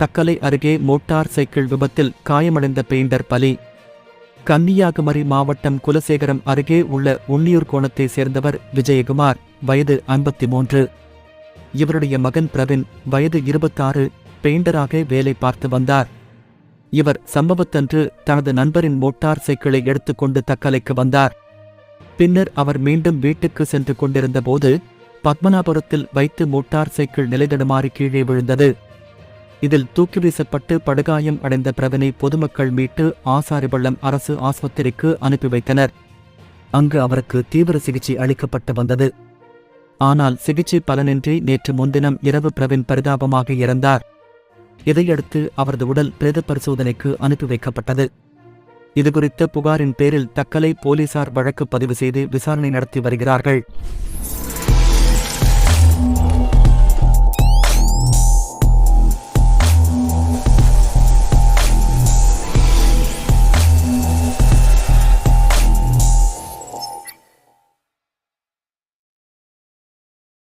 தக்கலை அருகே motor cycle விபத்தில் காயமடைந்த பெயிண்டர் பலி. கன்னியாகுமரி மாவட்டம் குலசேகரம் அருகே உள்ள உன்னியூர் கோணத்தைச் சேர்ந்தவர் விஜயகுமார் வயது ஐம்பத்தி மூன்று இவருடைய மகன் பிரவீன் வயது இருபத்தாறு பெயிண்டராக வேலை பார்த்து வந்தார். இவர் சம்பவத்தன்று தனது நண்பரின் மோட்டார் சைக்கிளை எடுத்துக்கொண்டு தக்கலைக்கு வந்தார். பின்னர் அவர் மீண்டும் வீட்டுக்கு சென்று கொண்டிருந்தபோது பத்மநாபுரத்தில் வைத்து மோட்டார் சைக்கிள் நிலைதடுமாறி கீழே விழுந்தது. இதில் தூக்கி வீசப்பட்டு படுகாயம் அடைந்த பிரவனை பொதுமக்கள் மீட்டு ஆசாரிபள்ளம் அரசு ஆஸ்பத்திரிக்கு அனுப்பி வைத்தனர். அங்கு அவருக்கு தீவிர சிகிச்சை அளிக்கப்பட்டு வந்தது. ஆனால் சிகிச்சை பலனின்றி நேற்று முன்தினம் இரவு பிரவின் பரிதாபமாக இறந்தார். இதையடுத்து அவரது உடல் பிரேத பரிசோதனைக்கு அனுப்பி வைக்கப்பட்டது. இதுகுறித்த புகாரின் பேரில் தக்கலை போலீசார் வழக்கு பதிவு செய்து விசாரணை நடத்தி வருகிறார்கள்.